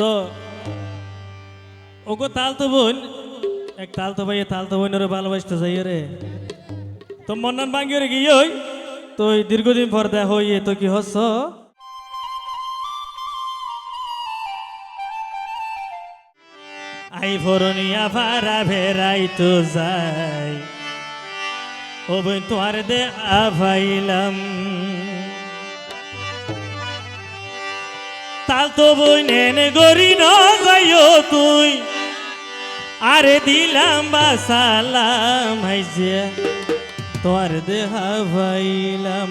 তো, ওগো তাল তো বোন, এক তাল তো ভাই তাল তো বোনের ভালোবাসতে যাই রে তো মন্নান ভাঙ্গি রে গিয়ে ওই, তো দীর্ঘদিন পর দেখা হইয়ে তো কি হচ্ছ? আই ফরনিয়া ভাড়া ভেরাই তো যাই। ও বোন, তোমার দে আভাইলাম তাল তো বই নেনে গরি ন যাইও তুই। আরে দিলাম বা সালাম তোর দেহা ভাইলাম।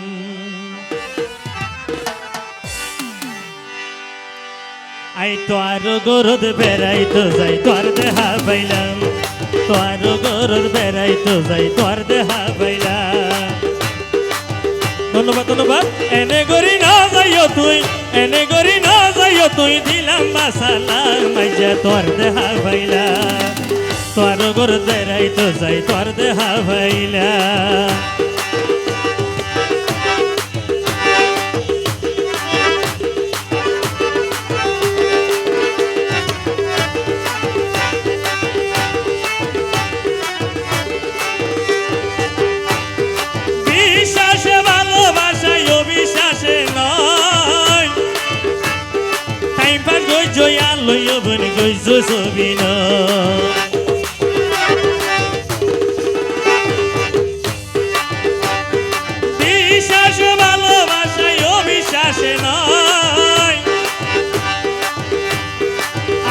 আই তোর গরদ বেড়াই তো যাই তোর দেহা ভাইলাম। তোর গরদ বেড়াই তো যাই তোর দেহা ভাইলাম। ধন্যবাদ ধন্যবাদ। এনে গরি না যাইও তুই, এনে গরি না যাইও তুই দিলাম মাসালা মাইজা তোর দেহা ভাইলা। তোর গর দেরাই তো যাই তোর দেহা ভাইলা। টাইম পাস গই জয়া লইয় বন গই ছবি নয় বিশ্বাস ভালোবাসায় অবিশ্বাসে নয়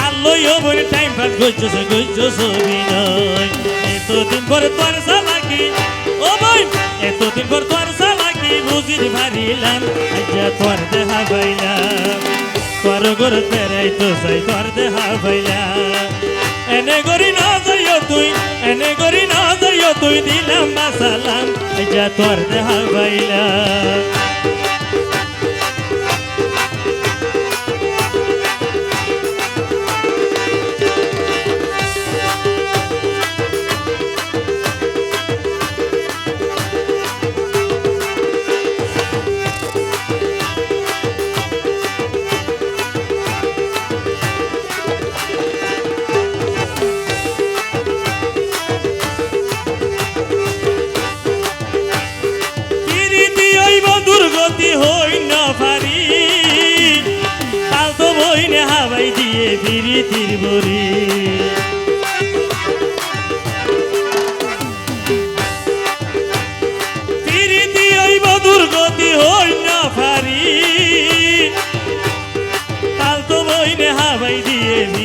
আলোয় বলে টাইম পাস গইছস গইছস বিনয় এতদিন পরে তোর সালাকি ও বই, এতদিন পর তোর সালাকি বুঝির ভারিলাম আজ্জা তোর দেহা বাইলাম তোর গর তেরাই তো যাই তোর দেহা বাইলাম এনে গরি না যাইও তুই, এনে গরি না যাইও তুই, দিলাম মাসালাম আজ্জা তোর দেহা বাইলাম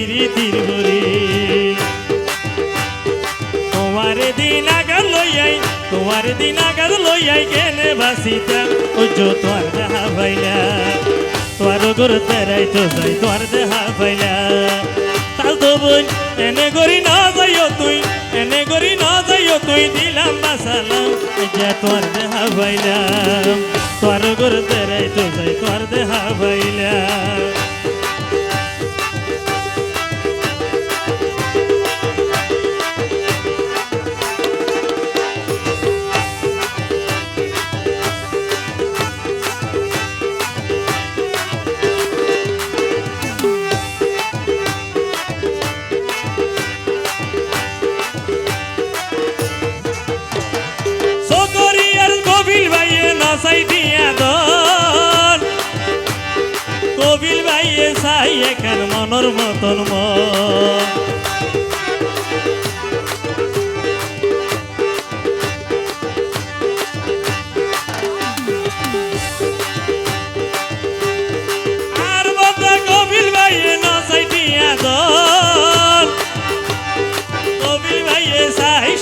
দিয়ে বিরিতির বরি তোমার দিন আগার লইয়াই তোমার দিন আগার লইয়াই কেনে বাসিতাম ওজো তোর দেহা ভাইলা তোর গুর তেরাই তো যাই তোর দেহা ভাইলা তাল তো এনে গরি না যাইও তুই, এনে গরি না যাইও তুই, দিলাম বাসালাম যে তোর দেহা ভাইলা তোর গুর তেরাই তো যাই তোর দেহা ভাইলা নাসাই দিয়া দন কবিল ভাইয়ে সাই এখান মনর মতন মন।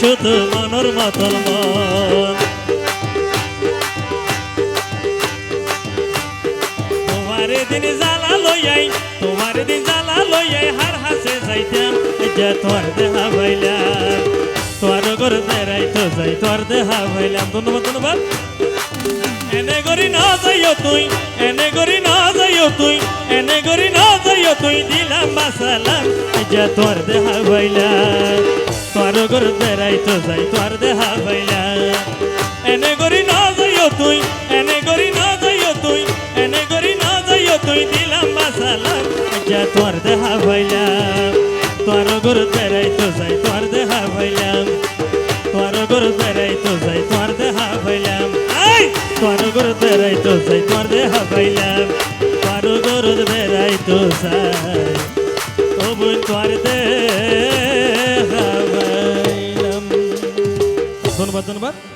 শুধু মনোর মতন মন। যে তোর দেহা ভাইলাম তোর ঘর দেরাই তো যাই, তোর দেহা ভাইলাম ধন্যবাদ ধন্যবাদ। এনে গরি না যাইও তুই, এনে গরি না যাইও তুই, এনে গরি না যাইও তুই, দিলাম বাসালাম যে তোর দেহা ভাইলা তোর ঘর বেড়াই তো যাই, তোর দেহা ভাইলা এনে গরি না যাইও তুই, এনে গরি না যাইও তুই, এনে গরি না যাইও তুই, দিলাম যে তোর দেহা ভাইলাম তোর বেড়াই তো যাই তোর দেহা ভাইলাম তোর গরু বেড়াইতো যাই তোর দেহা ভাইলাম আই তোর গরু বেড়াইতো যাই তোর দেহা ভাইলাম তোর গরু বেড়াইতো যাই, ও তোর দেহা ধন্যবাদ ধন্যবাদ।